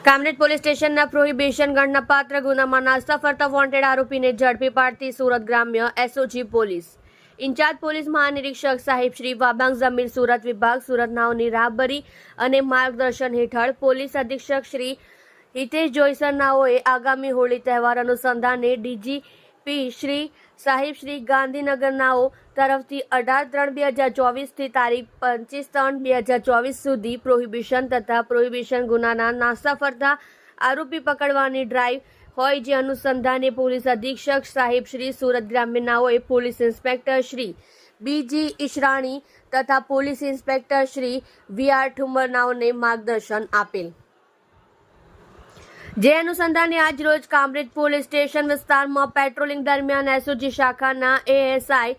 Kamrej police સ્ટેશનના prohibition ગણના પાત્ર ગુનામાં નાસ્તા ફરતા વોન્ટેડ આરોપીને ઝડપી પાડતી સુરત ગ્રામ્ય SOG police. In charge police મહાનિરીક્ષક સાહેબ શ્રી વાબાંગ જમીર સુરત વિભાગ સુરત નાઓની રાહબરી અને માર્ગદર્શન હેઠળ પોલીસ અધિક્ષક શ્રી હિતેશ જોઈસર નાઓએ આગામી હોળી તહેવાર અનુસંધાને ડીજીપી શ્રી સાહિબ શ્રી ગાંધીનગરનાઓ તરફથી અઢાર ત્રણ બે હજાર ચોવીસથી તારીખ પચીસ ત્રણ બે હજાર ચોવીસ સુધી પ્રોહિબિશન તથા પ્રોહિબિશન ગુનાના નાસ્તા ફરતા આરોપી પકડવાની ડ્રાઈવ હોય જે અનુસંધાને પોલીસ અધિક્ષક સાહિબ Shri Surat ગ્રામ્યનાઓએ police inspector Shri B G Israni તથા police inspector Shri V R ઠુમરનાઓને માર્ગદર્શન આપેલ. જે અનુસંધાને આજ રોજ કામરેજ પોલીસ સ્ટેશન વિસ્તારમાં પેટ્રોલિંગ દરમિયાન એસઓજી શાખાના એએસઆઈ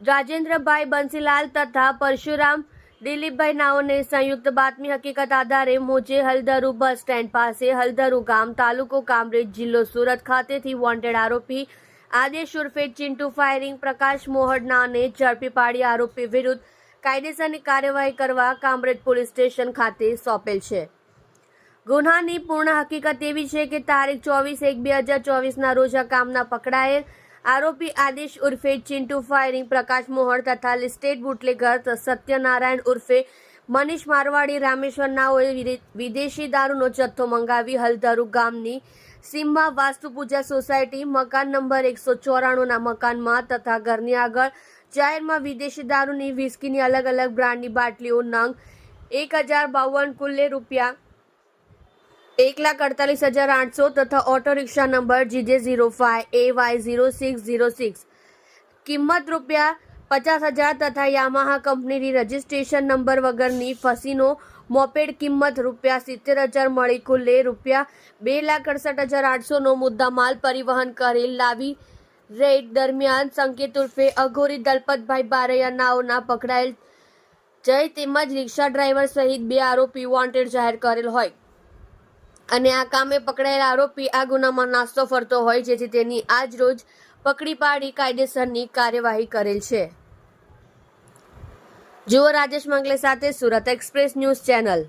રાજેન્દ્રભાઈ બંસીલાલ તથા પરશુરામ દિલીપભાઈ નાઓને સંયુક્ત બાતમી હકીકત આધારે મોજે હલદરુ બસ સ્ટેન્ડ પાસે હલદરુ ગામ તાલુકો કામરેજ જિલ્લો સુરત ખાતેથી વોન્ટેડ આરોપી આદેશ ઉર્ફે ચિંટુ ફાયરિંગ પ્રકાશ મોહડનાને ઝડપી પાડી આરોપી વિરુદ્ધ કાયદેસરની કાર્યવાહી કરવા કામરેજ પોલીસ સ્ટેશન ખાતે સોંપેલ છે. ગુન્હાની પૂર્ણ હકીકત એવી છે કે તારીખ ચોવીસ એક બે હજાર ચોવીસના રોજ આ કામના પકડાયેલ આરોપી આદેશ ઉર્ફે ચિંટુ ફાયરિંગ પ્રકાશ મોહર તથા લિસ્ટેડ બુટલેગર સત્યનારાયણ ઉર્ફે મનીષ મારવાડી રામેશ્વર નાઓએ વિદે- વિદેશી દારૂનો જથ્થો મંગાવી હલધારુ ગામની સીમમાં વાસ્તુ પૂજા સોસાયટી મકાન નંબર એકસો ચોરાણુંના મકાનમાં તથા ઘરની આગળ જાહેરમાં વિદેશી દારૂની વિસ્કીની અલગ અલગ બ્રાન્ડની બાટલીઓ નંગ એક હજાર બાવન કુલ્લે રૂપિયા એક લાખ અડતાલીસ હજાર આઠસો તથા auto rickshaw number GJ zero five A Y zero six zero six. કિંમત રૂપિયા પચાસ હજાર તથા યામાહા કંપનીની રજિસ્ટ્રેશન નંબર વગરની ફસીનો મોપેડ કિંમત રૂપિયા સિત્તેર હજાર મળી કુલ્લે રૂપિયા બે લાખ અડસઠ હજાર આઠસોનો મુદ્દામાલ પરિવહન કરેલ લાવી રેડ દરમિયાન સંકેત ઉર્ફે અઘોરી દલપતભાઈ બારૈયા નાઓના પકડાયેલ જય તેમજ રિક્ષા ડ્રાઈવર સહિત બે આરોપી વોન્ટેડ જાહેર કરેલ હોય. અને આ કામે પકડાયેલા આરોપી આ ગુનામાં નાસ્તો ફરતો હોય જેથી તેની આજ રોજ પકડી પાડી કાયદેસરની કાર્યવાહી કરેલ છે. જુઓ રાજેશ મંગલે સાથે સુરત એક્સપ્રેસ ન્યૂઝ ચેનલ.